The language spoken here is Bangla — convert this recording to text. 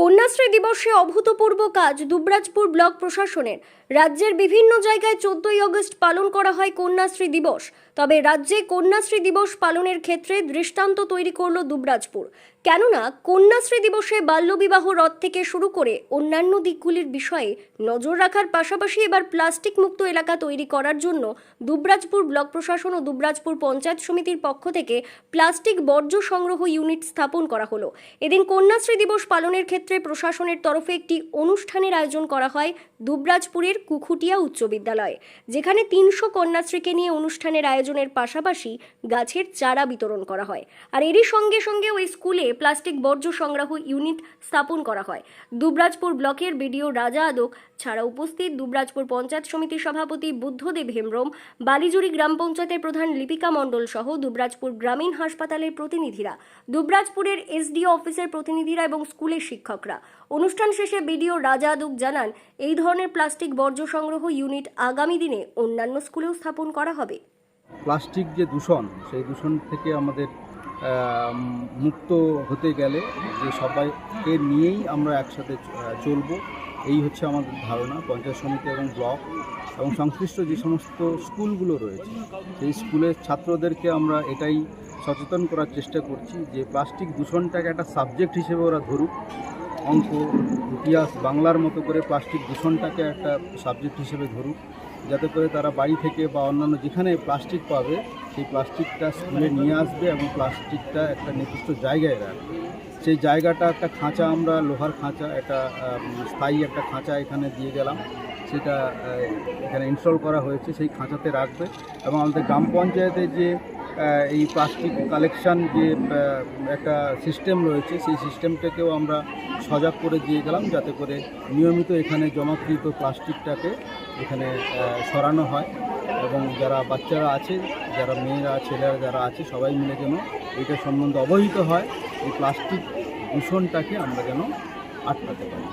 কন্যাশ্রী দিবসে অভূতপূর্ব কাজ দুবরাজপুর ব্লক প্রশাসনের। রাজ্যের বিভিন্ন জায়গায় চোদ্দই অগস্ট পালন করা হয় কন্যাশ্রী দিবস। তবে রাজ্যে কন্যাশ্রী দিবস পালনের ক্ষেত্রে দৃষ্টান্ত তৈরি করল দুবরাজপুর। কেননা কন্যাশ্রী দিবসে বাল্যবিবাহ রদ থেকে শুরু করে অন্যান্য দিকগুলির বিষয়ে নজর রাখার পাশাপাশি এবার প্লাস্টিক মুক্ত এলাকা তৈরি করার জন্য দুবরাজপুর ব্লক প্রশাসন ও দুবরাজপুর পঞ্চায়েত সমিতির পক্ষ থেকে প্লাস্টিক বর্জ্য সংগ্রহ ইউনিট স্থাপন করা হলো। এদিন কন্যাশ্রী দিবস পালনের ক্ষেত্রে প্রশাসনের তরফে একটি অনুষ্ঠানের আয়োজন করা হয় দুবরাজপুরের কুখুটিয়া উচ্চ বিদ্যালয়ে, যেখানে তিনশো কন্যাশ্রীকে নিয়ে অনুষ্ঠানের আয়োজনের পাশাপাশি গাছের চারা বিতরণ করা হয়। আর এরই সঙ্গে সঙ্গে ওই স্কুলে প্লাস্টিক বর্জ্য সংগ্রহ ইউনিট স্থাপন করা হয়। দুবরাজপুর ব্লকের বিডিও রাজা আদক ছাড়া উপস্থিত দুবরাজপুর পঞ্চায়েত সমিতির সভাপতি বুদ্ধদেব হেমব্রম, বালিজুড়ি গ্রাম পঞ্চায়েতের প্রধান লিপিকা মণ্ডল সহ দুবরাজপুর গ্রামীণ হাসপাতালের প্রতিনিধিরা, দুবরাজপুরের এসডিও অফিসের প্রতিনিধিরা এবং স্কুলের শিক্ষকরা। অনুষ্ঠান শেষে বিডিও রাজা আদুক জানান, এই ধরনের প্লাস্টিক বর্জ্য সংগ্রহ ইউনিট আগামী দিনে অন্যান্য স্কুলেও স্থাপন করা হবে। প্লাস্টিক যে দূষণ, সেই দূষণ থেকে আমাদের মুক্ত হতে গেলে যে সবাইকে নিয়েই আমরা একসাথে চলবো, এই হচ্ছে আমাদের ধারণা, পঞ্চায়েত সমিতি এবং ব্লক এবং সংশ্লিষ্ট যে সমস্ত স্কুলগুলো রয়েছে, সেই স্কুলের ছাত্রদেরকে আমরা এটাই সচেতন করার চেষ্টা করছি যে প্লাস্টিক দূষণটাকে একটা সাবজেক্ট হিসেবে ওরা ধরুক, অঙ্ক, ইতিহাস, বাংলার মতো করে প্লাস্টিক দূষণটাকে একটা সাবজেক্ট হিসেবে ধরুক, যাতে করে তারা বাড়ি থেকে বা অন্যান্য যেখানে প্লাস্টিক পাবে সেই প্লাস্টিকটা স্কুলে নিয়ে আসবে এবং প্লাস্টিকটা একটা নির্দিষ্ট জায়গায় রাখবে। সেই জায়গাটা একটা খাঁচা, আমরা লোহার খাঁচা, একটা স্থায়ী একটা খাঁচা এখানে দিয়ে গেলাম। সেটা এখানে ইনস্টল করা হয়েছে, সেই খাঁচাতে রাখবে। এবং আমাদের গ্রাম পঞ্চায়েতে যে এই প্লাস্টিক কালেকশন যে একটা সিস্টেম রয়েছে, সেই সিস্টেমটাকেও আমরা সজাগ করে দিয়ে গেলাম যাতে করে নিয়মিত এখানে জমাকৃত প্লাস্টিকটাকে এখানে সরানো হয় এবং যারা বাচ্চারা আছে, যারা মেয়েরা, ছেলেরা যারা আছে, সবাই মিলে যেন এটা সম্বন্ধে অবহিত হয়, এই প্লাস্টিক দূষণটাকে আমরা যেন আটকাতে পারি।